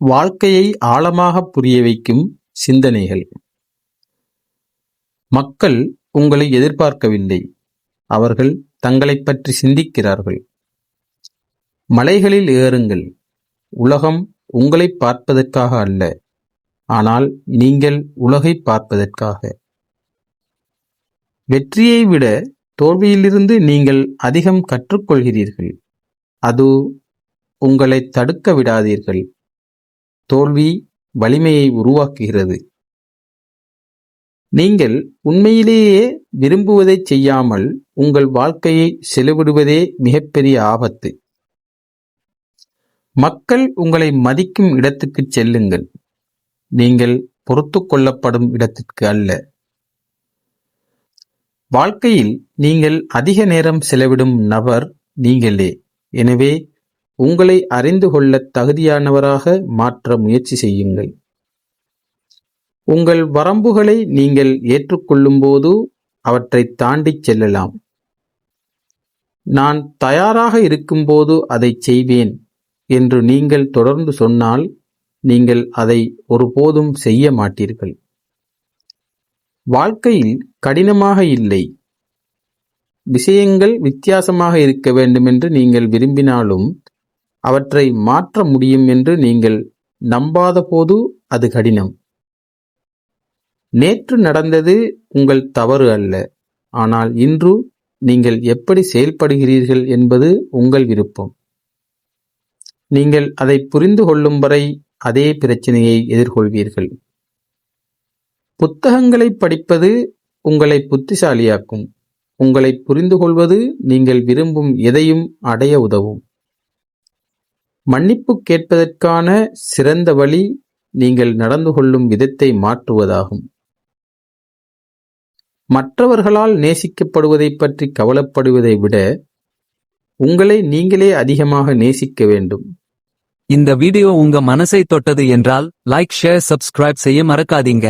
வாழ்க்கையை ஆழமாக புரிய வைக்கும் சிந்தனைகள். மக்கள் உங்களை எதிர்பார்க்கவில்லை. அவர்கள் தங்களைப் பற்றி சிந்திக்கிறார்கள். மலைகளில் ஏறுங்கள். உலகம் உங்களை பார்ப்பதற்காக அல்ல. ஆனால் நீங்கள் உலகை பார்ப்பதற்காக. வெற்றியை விட தோல்வியிலிருந்து நீங்கள் அதிகம் கற்றுக்கொள்கிறீர்கள். அது உங்களை தடுக்க விடாதீர்கள். தோல்வி வலிமையை உருவாக்குகிறது. நீங்கள் உண்மையிலேயே விரும்புவதை செய்யாமல் உங்கள் வாழ்க்கையை செலவிடுவதே மிகப்பெரிய ஆபத்து. மக்கள் உங்களை மதிக்கும் இடத்துக்கு செல்லுங்கள். நீங்கள் பொறுத்து கொள்ளப்படும் இடத்திற்கு அல்ல. வாழ்க்கையில் நீங்கள் அதிக நேரம் செலவிடும் நபர் நீங்களே. எனவே உங்களை அறிந்து கொள்ள தகுதியானவராக மாற்ற முயற்சி செய்யுங்கள். உங்கள் வரம்புகளை நீங்கள் ஏற்றுக்கொள்ளும்போது அவற்றை தாண்டிச் செல்லலாம். நான் தயாராக இருக்கும்போது அதை செய்வேன் என்று நீங்கள் தொடர்ந்து சொன்னால் நீங்கள் அதை ஒருபோதும் செய்ய மாட்டீர்கள். வாழ்க்கையில் கடினமாக இல்லை. விஷயங்கள் வித்தியாசமாக இருக்க வேண்டுமென்று நீங்கள் விரும்பினாலும் அவற்றை மாற்ற முடியும் என்று நீங்கள் நம்பாத போது அது கடினம். நேற்று நடந்தது உங்கள் தவறு அல்ல. ஆனால் இன்று நீங்கள் எப்படி செயல்படுகிறீர்கள் என்பது உங்கள் விருப்பம். நீங்கள் அதை புரிந்து கொள்ளும் வரை அதே பிரச்சனையை எதிர்கொள்வீர்கள். புத்தகங்களை படிப்பது உங்களை புத்திசாலியாக்கும். உங்களை புரிந்து கொள்வது நீங்கள் விரும்பும் எதையும் அடைய உதவும். மன்னிப்பு கேட்பதற்கான சிறந்த வழி நீங்கள் நடந்து கொள்ளும் விதத்தை மாற்றுவதாகும். மற்றவர்களால் நேசிக்கப்படுவதை பற்றி கவலைப்படுவதை விட உங்களை நீங்களே அதிகமாக நேசிக்க வேண்டும். இந்த வீடியோ உங்க மனசை தொட்டது என்றால் லைக் ஷேர் சப்ஸ்கிரைப் செய்ய மறக்காதீங்க.